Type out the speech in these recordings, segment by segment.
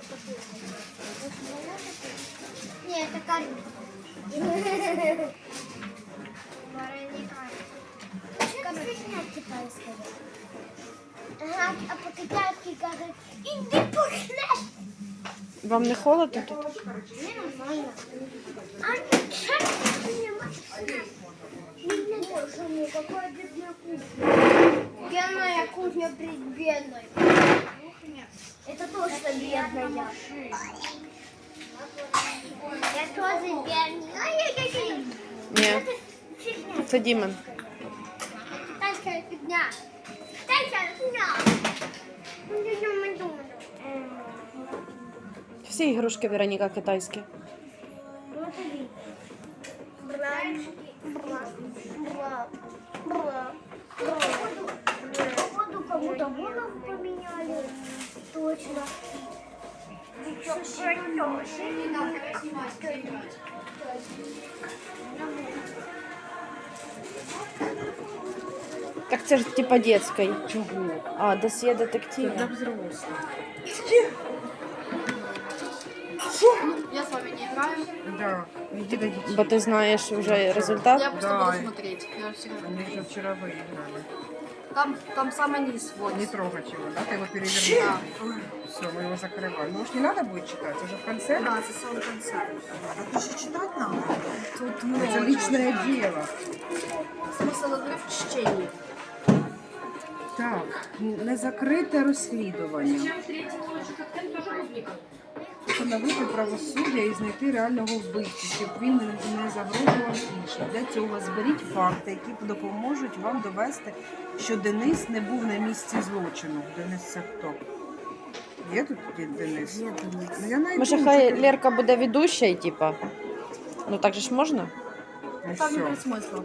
Це фігня китайська? Ага, а по-китайськи кажуть, іди пухнеш. Вам не холодно тут? Мне нормально. А что не никакой бедная кухня. Бедная кухня при бедной. Это точно бедная. Я тоже бедная. Ай-яй-яй. Ні. Это фигня. Це Дімен. Китайская фигня. Китайская фигня. Ну, я не думаю. Всі ігрушки Вероніка китайські. Так це ж типа дітський. Чого? А, десь є детектив. Я с вами не играю. Да, иди до детей. Бо ти знаєш вже результат. Я просто Да. буду смотреть. Я всегда- Они же вчера выиграли. Там, там самый низ. Вот. Не трогать его, да? Ты его перевернул. Все, мы его закрываем. Ну уж не надо будет читать, уже в конце. Да, это самый конце. А ты же читать надо. Тут Это личное дело. Смысл игры в чтении. Так, незакрите розслідування. Встановити правосуддя і знайти реального вбивцю, щоб він не загрожував іншим. Для цього зберіть факти, які допоможуть вам довести, що Денис не був на місці злочину. Денис це хто? Є тут Денис? Є Денис. Ну, я найду, Може, хай чекай. Лерка буде ведущою, типа. Ну так же ж можна? Ну, Там нет смысла.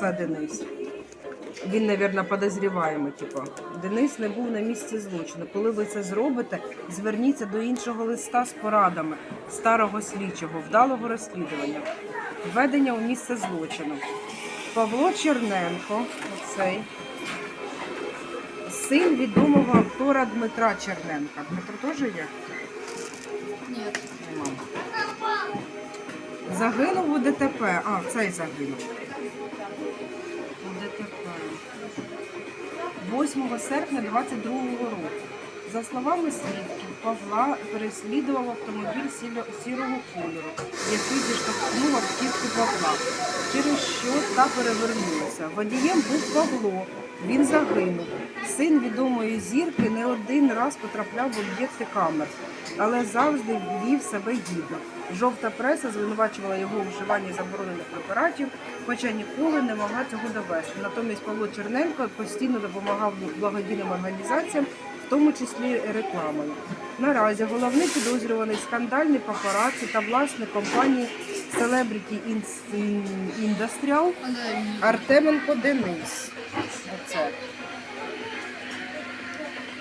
Це Денис. Він, мабуть, подозріваємий. Типу. Денис не був на місці злочину. Коли ви це зробите, зверніться до іншого листа з порадами старого слідчого, вдалого розслідування, введення у місце злочину. Павло Черненко, оцей, син відомого актора Дмитра Черненка. Дмитро теж є? Нема. Загинув у ДТП. А, цей загинув. ДТП. 8 серпня 22 року. За словами свідків, Павла переслідував автомобіль сірого кольору, який зіштовхнув автівку Павла, через що та перевернулася. Водієм був Павло, він загинув. Син відомої зірки не один раз потрапляв в об'єкти камер, але завжди вів себе гідно. Жовта преса звинувачувала його у вживанні заборонених препаратів, хоча ніколи не могла цього довести. Натомість Павло Черненко постійно допомагав благодійним організаціям, в тому числі рекламою. Наразі головний підозрюваний скандальний папараці та власник компанії Celebrity Industrial Артеменко Денис. Оце.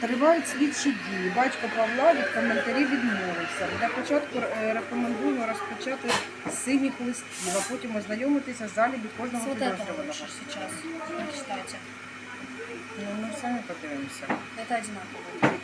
Тривають слідчі дії. Батько Павла від коментарів відмовився. Для початку рекомендую рекомендуємо розпочати з синіх листів, а потім ознайомитися з залібі кожного лучше Ну, ми самі подивимося. Это одинаково.